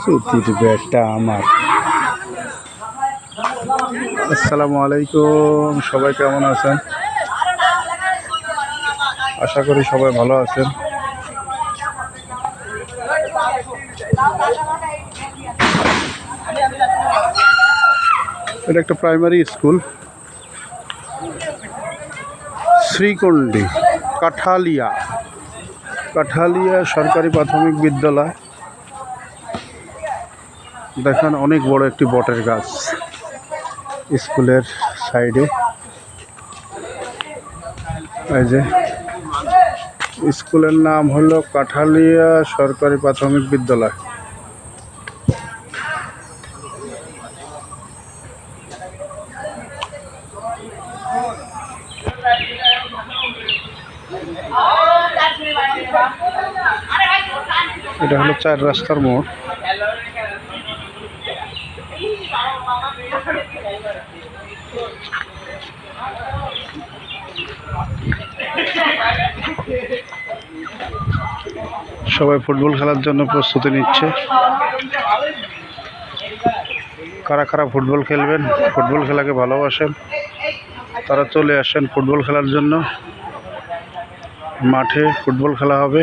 সুতির ব্যাগটা আমার। আসসালামু আলাইকুম, সবাই কেমন আছেন? আশা করি সবাই ভালো আছেন। এটা একটা প্রাইমারি স্কুল। শ্রীকন্ডি কাঠালিয়া। কাঠালিয়া সরকারি প্রাথমিক বিদ্যালয়। দেখেন অনেক বড় একটি বটের গাছ স্কুলের সাইডে। এই যে, স্কুলের নাম হলো কাঠালিয়া সরকারি প্রাথমিক বিদ্যালয়। এটা হলো চার রাস্তার মোড়। সবাই ফুটবল খেলার জন্য প্রস্তুতি নিচ্ছে। কারা কারা ফুটবল খেলবেন, ফুটবল খেলাকে ভালোবাসেন, তারা চলে আসেন ফুটবল খেলার জন্য। মাঠে ফুটবল খেলা হবে।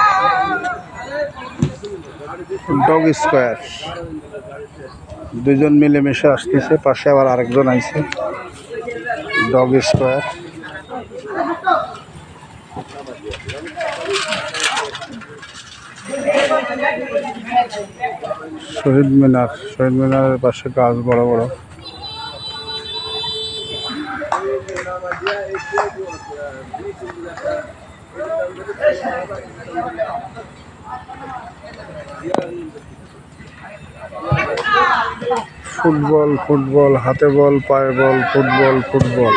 dog square দুজন মিলেমিশে আসতেছে, পাশে আবার আরেকজন আইছে। ডগ স্কোয়ার শহীদ মিনার, শহীদ মিনারের পাশে গাছ বড় বড়। ফুটবল ফুটবল হাতে বল পায়ে বল ফুটবল ফুটবল।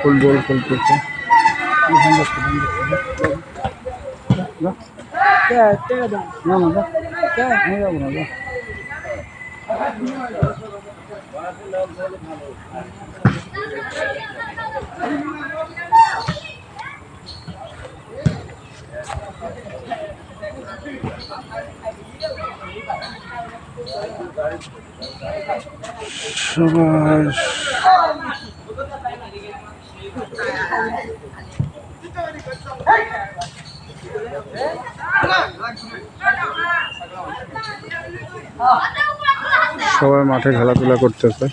ফুটবল খেলতেছে। সবাই সবাই মাঠে খেলাধুলা করতেছে।